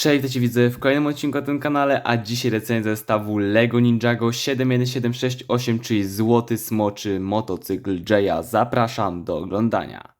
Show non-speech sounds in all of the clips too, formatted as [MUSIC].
Cześć, witajcie widzę w kolejnym odcinku na tym kanale, a dzisiaj recenzja zestawu LEGO Ninjago 71768, czyli Złoty Smoczy Motocykl Jaya. Zapraszam do oglądania.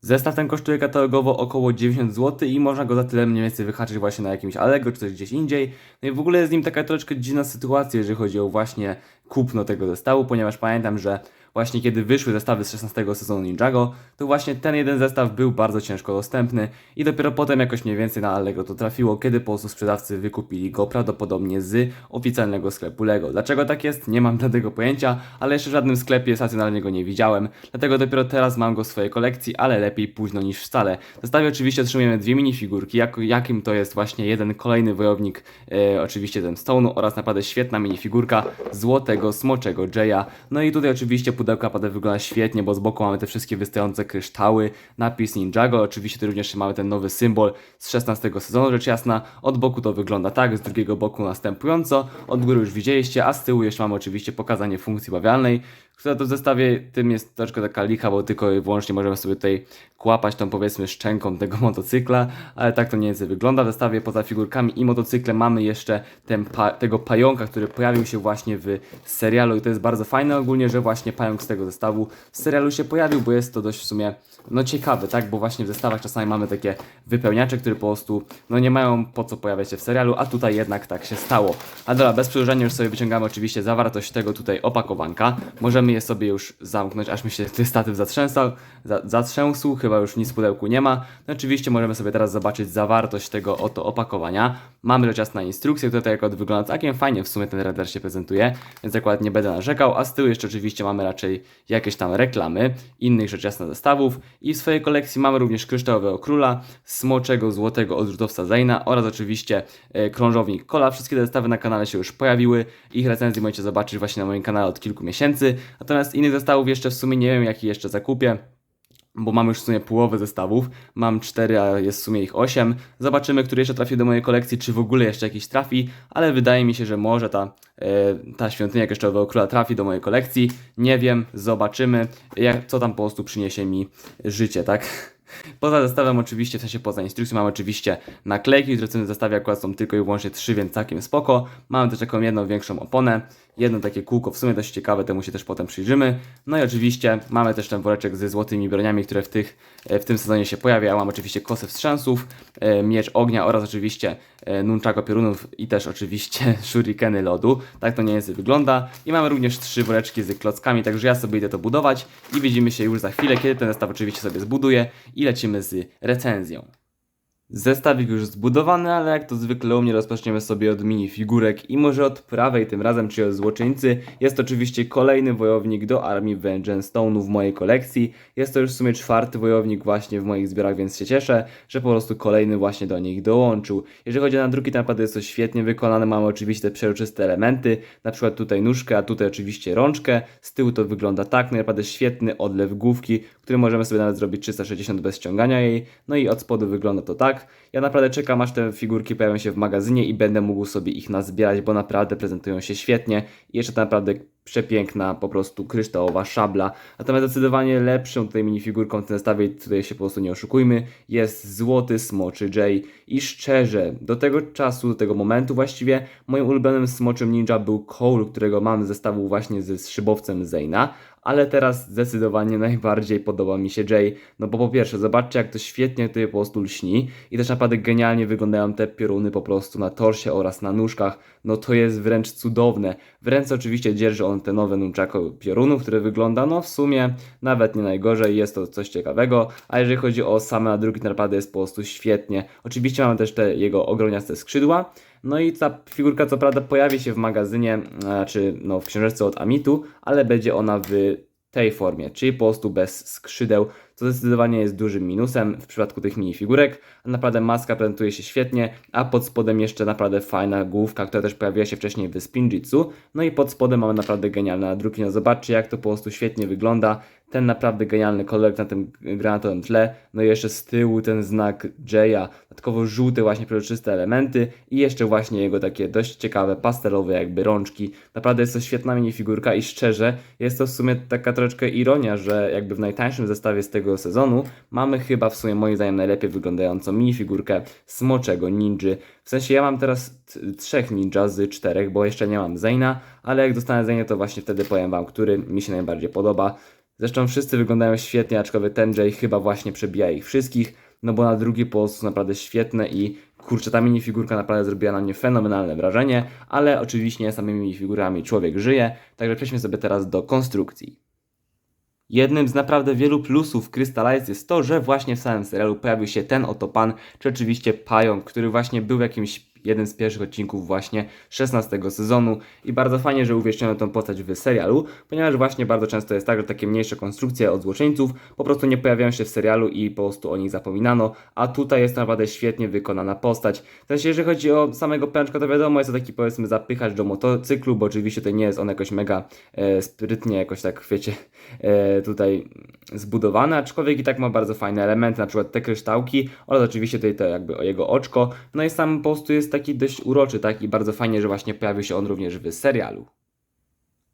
Zestaw ten kosztuje katalogowo około 90 zł i można go za tyle mniej więcej wyhaczyć właśnie na jakimś Allegro czy coś gdzieś indziej. No i w ogóle jest z nim taka troszeczkę dziwna sytuacja, jeżeli chodzi o właśnie kupno tego zestawu, ponieważ pamiętam, że właśnie kiedy wyszły zestawy z 16 sezonu Ninjago, to właśnie ten jeden zestaw był bardzo ciężko dostępny i dopiero potem jakoś mniej więcej na Allegro to trafiło, kiedy po prostu sprzedawcy wykupili go prawdopodobnie z oficjalnego sklepu LEGO. Dlaczego tak jest? Nie mam [LAUGHS] żadnego pojęcia, ale jeszcze w żadnym sklepie stacjonarnie go nie widziałem, dlatego dopiero teraz mam go w swojej kolekcji, ale lepiej późno niż wcale. W zestawie oczywiście otrzymujemy dwie minifigurki, jak, jakim to jest właśnie jeden kolejny wojownik, e, oczywiście ten Stone'u oraz naprawdę świetna minifigurka złotego, smoczego Jaya. No i tutaj oczywiście pudełka naprawdę wygląda świetnie, bo z boku mamy te wszystkie wystające kryształy, napis Ninjago, oczywiście również mamy ten nowy symbol z 16 sezonu, rzecz jasna, od boku to wygląda tak, z drugiego boku następująco, od góry już widzieliście, a z tyłu jeszcze mamy oczywiście pokazanie funkcji bawialnej, która to w zestawie tym jest troszkę taka licha, bo tylko i wyłącznie możemy sobie tutaj kłapać tą powiedzmy szczęką tego [LAUGHS] motocykla, ale tak to nie więcej wygląda. W zestawie poza figurkami i motocyklem mamy jeszcze pa tego pająka, który pojawił się właśnie w serialu i to jest bardzo fajne ogólnie, że właśnie pająk z tego zestawu w serialu się pojawił, bo jest to dość w sumie no ciekawe, tak, bo właśnie w zestawach czasami mamy takie wypełniacze, które po prostu no nie mają po co pojawiać się w serialu, a tutaj jednak tak się stało. A dobra, bez przedłużania już sobie wyciągamy oczywiście zawartość tego tutaj opakowanka. Możemy je sobie już zamknąć, aż mi się ten statyw zatrzęsał, za, zatrzęsł, chyba już nic w pudełku nie ma. No oczywiście możemy sobie teraz zobaczyć zawartość tego oto opakowania. Mamy rzecz jasna instrukcję, tak jak wygląda całkiem fajnie w sumie ten reder się prezentuje, więc akurat nie będę narzekał, a z tyłu jeszcze oczywiście mamy raczej jakieś tam reklamy innych rzecz jasna zestawów i w swojej kolekcji mamy również kryształowego króla, smoczego złotego odrzutowca Zayna oraz oczywiście e, krążownik Kola. Wszystkie te zestawy na kanale się już pojawiły, ich recenzje możecie zobaczyć właśnie na moim kanale od kilku miesięcy, natomiast innych zestawów jeszcze w sumie nie wiem jaki jeszcze zakupię bo mam już w sumie połowę zestawów. Mam 4, a jest w sumie ich 8. Zobaczymy, który jeszcze trafi do mojej kolekcji, czy w ogóle jeszcze jakiś trafi, ale wydaje mi się, że może ta, e, ta świątynia Kryształowego Króla trafi do mojej kolekcji. Nie wiem, zobaczymy, jak, co tam po prostu przyniesie mi życie, tak? [LAUGHS] Poza zestawem oczywiście, w sensie poza instrukcją mam oczywiście naklejki, które w tym zestawie akurat są tylko i wyłącznie trzy, więc całkiem spoko. Mamy też taką jedną większą oponę, jedno takie kółko, w sumie dość ciekawe, temu się też potem przyjrzymy. No i oczywiście mamy też ten woreczek ze złotymi broniami, które w, tych, e, w tym sezonie się pojawia. Ja mam oczywiście kosę wstrzęsów, e, miecz ognia oraz oczywiście e, nunchako piorunów i też oczywiście [LAUGHS] shurikeny lodu. Tak to nie jest wygląda. I mamy również trzy woreczki z klockami, także ja sobie idę to budować i widzimy się już za chwilę, kiedy ten zestaw oczywiście sobie zbuduję i lecimy z recenzją. Zestawik już zbudowany, ale jak to zwykle u mnie rozpoczniemy sobie od minifigurek i może od prawej tym razem, czyli od złoczyńcy. Jest oczywiście kolejny wojownik do armii Vengeance Stone'u w mojej kolekcji. Jest to już w sumie czwarty wojownik właśnie w moich zbiorach, więc się cieszę, że po prostu kolejny właśnie do nich dołączył. Jeżeli chodzi o nadruki, to naprawdę jest to świetnie wykonane. Mamy oczywiście te przejrzyste elementy, na przykład tutaj nóżkę, a tutaj oczywiście rączkę. Z tyłu to wygląda tak, no naprawdę świetny odlew główki, który możemy sobie nawet zrobić 360 bez ściągania jej. No i od spodu wygląda to tak. Ja naprawdę czekam, aż te figurki pojawią się w magazynie i będę mógł sobie ich nazbierać, bo naprawdę prezentują się świetnie. I jeszcze naprawdę przepiękna, po prostu kryształowa szabla. Natomiast zdecydowanie lepszą tutaj minifigurką w tym zestawie, tutaj się po prostu nie oszukujmy, jest złoty smoczy J. I szczerze, do tego czasu, do tego momentu właściwie, moim ulubionym smoczym ninja był Cole, którego mam z zestawu właśnie z szybowcem Zayna, ale teraz zdecydowanie najbardziej podoba mi się Jay, no bo po pierwsze, zobaczcie jak to świetnie tutaj po prostu lśni i też naprawdę genialnie wyglądają te pioruny po prostu na torsie oraz na nóżkach, no to jest wręcz cudowne. W ręce oczywiście dzierży on te nowe nunchako piorunów, które wygląda no w sumie nawet nie najgorzej, jest to coś ciekawego, a jeżeli chodzi o same nadruki, naprawdę jest po prostu świetnie. Oczywiście mamy też te jego ogromniaste skrzydła, no i ta figurka co prawda pojawi się w magazynie, czy no w książeczce od Amitu, ale będzie ona w tej formie, czyli po prostu bez skrzydeł, co zdecydowanie jest dużym minusem w przypadku tych minifigurek. Naprawdę maska prezentuje się świetnie, a pod spodem jeszcze naprawdę fajna główka, która też pojawiła się wcześniej w Spinjitzu. No i pod spodem mamy naprawdę genialne nadruki. No zobaczcie jak to po prostu świetnie wygląda. Ten naprawdę genialny kolor na tym granatowym tle, no i jeszcze z tyłu ten znak Jaya, dodatkowo żółte właśnie przejrzyste elementy i jeszcze właśnie jego takie dość ciekawe pastelowe jakby rączki. Naprawdę jest to świetna minifigurka i szczerze jest to w sumie taka troszeczkę ironia, że jakby w najtańszym zestawie z tego sezonu mamy chyba w sumie moim zdaniem najlepiej wyglądającą minifigurkę smoczego ninja. W sensie ja mam teraz trzech ninja z czterech, bo jeszcze nie mam Zayna, ale jak dostanę Zayna to właśnie wtedy powiem wam, który mi się najbardziej podoba. Zresztą wszyscy wyglądają świetnie, aczkolwiek ten Jay chyba właśnie przebija ich wszystkich, no bo na drugi post naprawdę świetne i kurczę, ta minifigurka naprawdę zrobiła na mnie fenomenalne wrażenie, ale oczywiście samymi minifigurami człowiek żyje, także przejdźmy sobie teraz do konstrukcji. Jednym z naprawdę wielu plusów Crystallize jest to, że właśnie w samym serialu pojawił się ten oto pan, czy oczywiście pająk, który właśnie był jakimś jeden z pierwszych odcinków właśnie 16 sezonu. I bardzo fajnie, że uwieczniono tą postać w serialu, ponieważ właśnie bardzo często jest tak, że takie mniejsze konstrukcje od złoczyńców po prostu nie pojawiają się w serialu i po prostu o nich zapominano, a tutaj jest naprawdę świetnie wykonana postać. W sensie, jeżeli chodzi o samego pęczka, to wiadomo, jest to taki powiedzmy zapychacz do motocyklu, bo oczywiście to nie jest on jakoś mega e, sprytnie, jakoś tak wiecie, e, tutaj zbudowany, aczkolwiek i tak ma bardzo fajne elementy, na przykład te kryształki oraz oczywiście tutaj to jakby o jego oczko, no i sam po prostu jest taki dość uroczy, tak i bardzo fajnie, że właśnie pojawił się on również w serialu.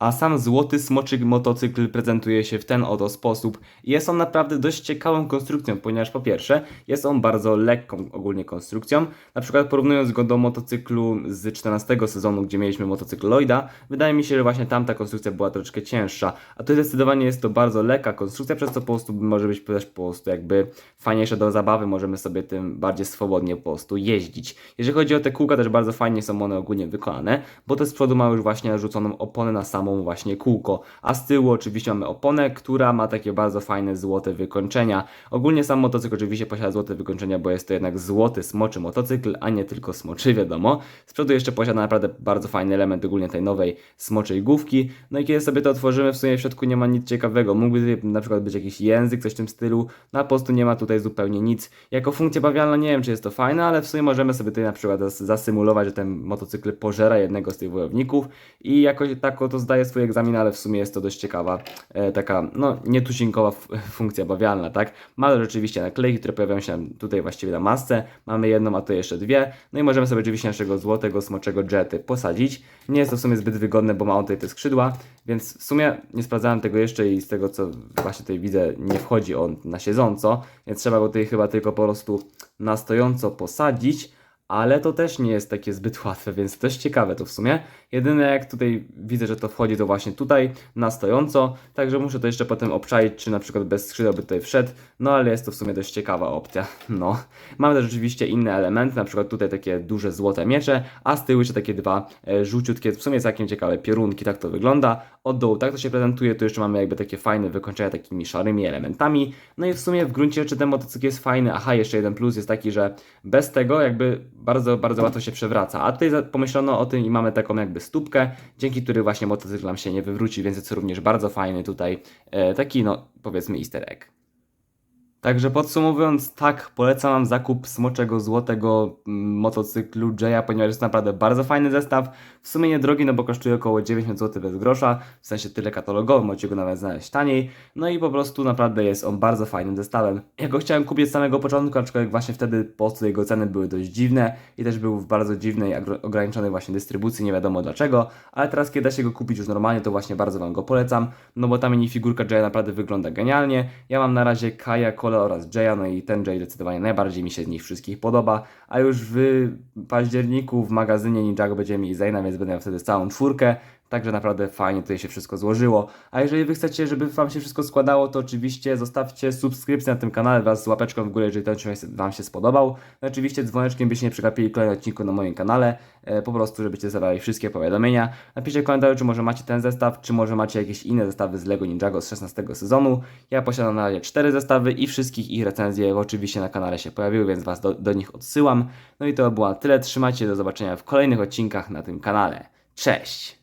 A sam złoty smoczyk motocykl prezentuje się w ten oto sposób. Jest on naprawdę dość ciekawą konstrukcją, ponieważ po pierwsze jest on bardzo lekką ogólnie konstrukcją. Na przykład porównując go do motocyklu z 14 sezonu, gdzie mieliśmy motocykl Lloyda, wydaje mi się, że właśnie tamta konstrukcja była troszeczkę cięższa. A tu zdecydowanie jest to bardzo lekka konstrukcja, przez co po prostu może być też po prostu jakby fajniejsza do zabawy, możemy sobie tym bardziej swobodnie po prostu jeździć. Jeżeli chodzi o te kółka, też bardzo fajnie są one ogólnie wykonane, bo te z przodu mają już właśnie narzuconą oponę na samą właśnie kółko, a z tyłu oczywiście mamy oponę, która ma takie bardzo fajne złote wykończenia. Ogólnie sam motocykl oczywiście posiada złote wykończenia, bo jest to jednak złoty smoczy motocykl, a nie tylko smoczy, [LAUGHS] wiadomo. Z przodu jeszcze posiada naprawdę bardzo fajny element ogólnie tej nowej smoczej główki. No i kiedy sobie to otworzymy, w sumie w środku nie ma nic ciekawego. Mógłby na przykład być jakiś język, coś w tym stylu, no a po prostu nie ma tutaj zupełnie nic. Jako funkcja bawialna nie wiem, czy jest to fajne, ale w sumie możemy sobie tutaj na przykład zas- zasymulować, że ten motocykl pożera jednego z tych wojowników i jakoś tak oto zdaje swój egzamin, ale w sumie jest to dość ciekawa, e, taka, no, nietuzinkowa f- [LAUGHS] funkcja bawialna, tak? Mamy rzeczywiście naklejki, które pojawiają się tutaj właściwie na masce, mamy jedną, a to jeszcze dwie, no i możemy sobie oczywiście naszego złotego, smoczego jety posadzić. Nie jest to w sumie zbyt wygodne, bo ma on tutaj te skrzydła, więc w sumie nie sprawdzałem tego jeszcze i z tego, co właśnie tutaj widzę, nie wchodzi on na siedząco, więc trzeba go tutaj chyba tylko po prostu na stojąco posadzić, ale to też nie jest takie zbyt [LAUGHS] łatwe, więc dość ciekawe to w sumie. Jedyne jak tutaj widzę, że to wchodzi, to właśnie tutaj na stojąco, także muszę to jeszcze potem obczaić, czy na przykład bez skrzydeł by tutaj wszedł, no ale jest to w sumie dość ciekawa opcja, [LAUGHS] no. Mamy też rzeczywiście inne elementy, na przykład tutaj takie duże złote miecze, a z tyłu jeszcze takie dwa e, w sumie całkiem ciekawe piorunki, tak to wygląda. Od dołu tak to się prezentuje, tu jeszcze mamy jakby takie fajne wykończenia takimi szarymi elementami, no i w sumie w gruncie rzeczy ten motocykl jest fajny, aha, jeszcze jeden plus jest taki, że bez tego jakby bardzo, bardzo łatwo się przewraca, a tutaj pomyślono o tym i mamy taką jakby stópkę, dzięki której właśnie motocykl nam się nie wywróci, więc jest również bardzo fajny tutaj e, taki, no powiedzmy easter egg. Także podsumowując, tak, polecam Wam zakup smoczego złotego mm, motocyklu Jaya, ponieważ jest naprawdę bardzo fajny zestaw. W sumie niedrogi, no bo kosztuje około 90 zł bez grosza, w sensie tyle katalogowy, możecie go nawet znaleźć taniej. No i po prostu naprawdę jest on bardzo fajnym zestawem. Ja go chciałem kupić z samego początku, aczkolwiek właśnie wtedy po prostu jego ceny były dość dziwne i też był w bardzo dziwnej, ograniczonej właśnie dystrybucji, nie wiadomo dlaczego, ale teraz kiedy da się go kupić już normalnie, to właśnie bardzo Wam go polecam, no bo ta minifigurka Jaya naprawdę wygląda genialnie. Ja mam na razie Kaja, Kole oraz Jaya, no i ten Jay zdecydowanie najbardziej mi się z nich wszystkich podoba, a już w październiku w magazynie Ninjago będziemy mieli Zayna, więc będę miał wtedy całą czwórkę, Także naprawdę fajnie tutaj się wszystko złożyło. A jeżeli wy chcecie, żeby wam się wszystko składało, to oczywiście zostawcie subskrypcję na tym kanale wraz z łapeczką w górę, jeżeli ten odcinek wam się spodobał. No oczywiście dzwoneczkiem byście nie przegapili kolejny odcinku na moim kanale, e, po prostu żebyście zadawali wszystkie powiadomienia. Napiszcie w komentarzu, czy może macie ten zestaw, czy może macie jakieś inne zestawy z LEGO Ninjago z 16 sezonu. Ja posiadam na razie 4 zestawy i wszystkich ich recenzje oczywiście na kanale się pojawiły, więc was do, do nich odsyłam. No i to było na tyle, trzymajcie się, do zobaczenia w kolejnych odcinkach na tym kanale. Cześć!